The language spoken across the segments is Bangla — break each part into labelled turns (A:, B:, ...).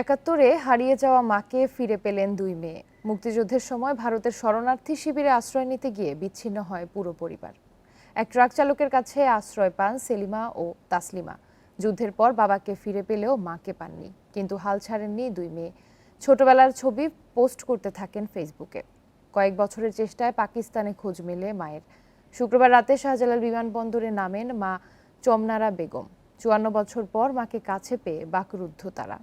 A: একাত্তরে হারিয়ে যাওয়া মাকে ফিরে পেলেন দুই মেয়ে। মুক্তিযুদ্ধের সময় ভারতের শরণার্থী শিবিরে আশ্রয় নিতে গিয়ে বিচ্ছিন্ন হয় পুরো পরিবার। এক ট্রাক চালকের কাছে আশ্রয় পান সেলিমা ও তাসলিমা। যুদ্ধের পর বাবাকে ফিরে পেলেও মাকে পাননি, কিন্তু হাল ছাড়েননি দুই মেয়ে। ছোটবেলার ছবি পোস্ট করতে থাকেন ফেসবুকে। কয়েক বছরের চেষ্টায় পাকিস্তানে খোঁজ মেলে মায়ের। শুক্রবার রাতে শাহজালাল বিমানবন্দরে নামেন মা চমনারা বেগম। চুয়ান্ন বছর পর মাকে কাছে পেয়ে বাকরুদ্ধ তারা।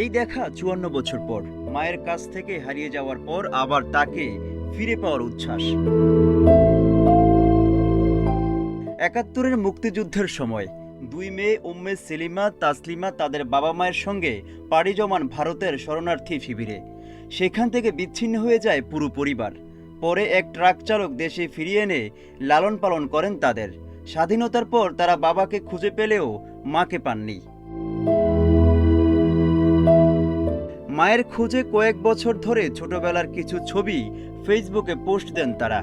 B: এই দেখা চুয়ান্ন বছর পর। মায়ের কাছ থেকে হারিয়ে যাওয়ার পর আবার তাকে ফিরে পাওয়ার উচ্ছ্বাস। একাত্তরের মুক্তিযুদ্ধের সময়, দুই মেয়ে উম্মে সেলিমা, তাসলিমা তাদের বাবা মায়ের সঙ্গে পাড়ি জমান ভারতের শরণার্থী শিবিরে। সেখান থেকে বিচ্ছিন্ন হয়ে যায় পুরো পরিবার। পরে এক ট্রাক চালক দেশে ফিরিয়ে এনে লালন পালন করেন তাদের। স্বাধীনতার পর তারা বাবাকে খুঁজে পেলেও মাকে পাননি। মায়ের খোঁজে কয়েক বছর ধরে ছোটবেলার কিছু ছবি ফেসবুকে পোস্ট দেন তারা।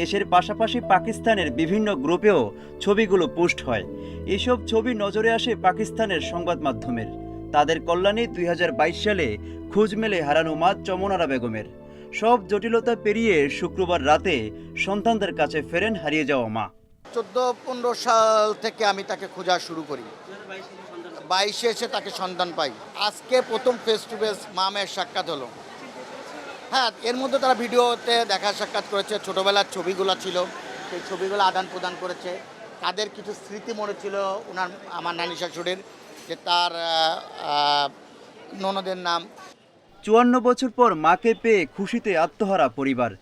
B: দেশের পাশাপাশি পাকিস্তানের বিভিন্ন গ্রুপেও ছবিগুলো পোস্ট হয়। এসব ছবি নজরে আসে পাকিস্তানের সংবাদ মাধ্যমের। তাদের কল্যাণে দুই সালে খোঁজ মেলে হারানো মা চমনারা বেগমের। সব জটিলতা পেরিয়ে শুক্রবার রাতে সন্তানদের কাছে ফেরেন হারিয়ে যাওয়া মা।
C: চোদ্দ, পনেরো সাল থেকে আমি তাকে খোঁজা শুরু করি। বাইশে এসে তাকে সন্ধান পাই। আজকে প্রথম ফেস টু ফেস মা মেয়ের সাক্ষাৎ হলো। হ্যাঁ এর মধ্যে তারা ভিডিওতে দেখা সাক্ষাৎ করেছে ছোটোবেলার ছবিগুলো ছিল। সেই ছবিগুলো আদান প্রদান করেছে। তাদের কিছু স্মৃতি মনে ছিল ওনার আমার নানি শাশুড়ির যে তার ননদের নাম।
B: চুয়ান্ন বছর পর মাকে পেয়ে খুশিতে আত্মহারা পরিবার।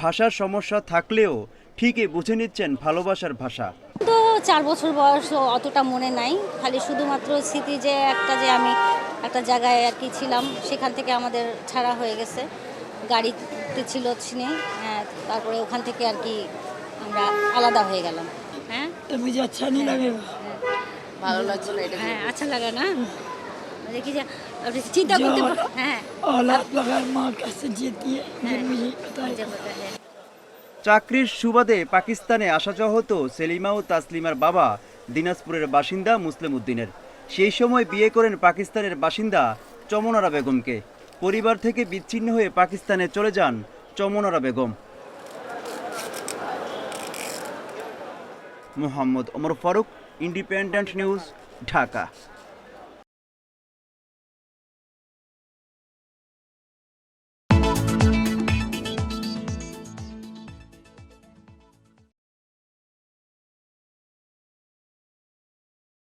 B: ভাষার সমস্যা থাকলেও ঠিকই বুঝে নিচ্ছেন ভালোবাসার ভাষা।
D: তো চার বছর বয়স তো অতটা মনে নাই খালি শুধুমাত্র স্মৃতি যে একটা যে আমি একটা জায়গায় আর কি ছিলাম সেখান থেকে আমাদের ছাড়া হয়ে গেছে গাড়িতে ছিল ছিনে হ্যাঁ তারপরে ওখান থেকে আর কি আমরা আলাদা হয়ে গেলাম হ্যাঁ
E: तो मुझे अच्छा नहीं लगेगा
D: ভালো লাগছে না এটা হ্যাঁ আচ্ছা লাগে না দেখি যে আপনি চিন্তা করতে পার- হ্যাঁ
E: औलाद बगैर माँ कैसे जीती है ये मुझे पता है
D: যে কথা হ্যাঁ
B: চাকরির সুবাদে পাকিস্তানে আসা যাওয়া হতো সেলিমা ও তাসলিমার বাবা দিনাজপুরের বাসিন্দা মুসলিম উদ্দিনের। সেই সময় বিয়ে করেন পাকিস্তানের বাসিন্দা চমনারা বেগমকে। পরিবার থেকে বিচ্ছিন্ন হয়ে পাকিস্তানে চলে যান Chamanara Begum. Mohammad Omar Faruk, Independent News, Dhaka.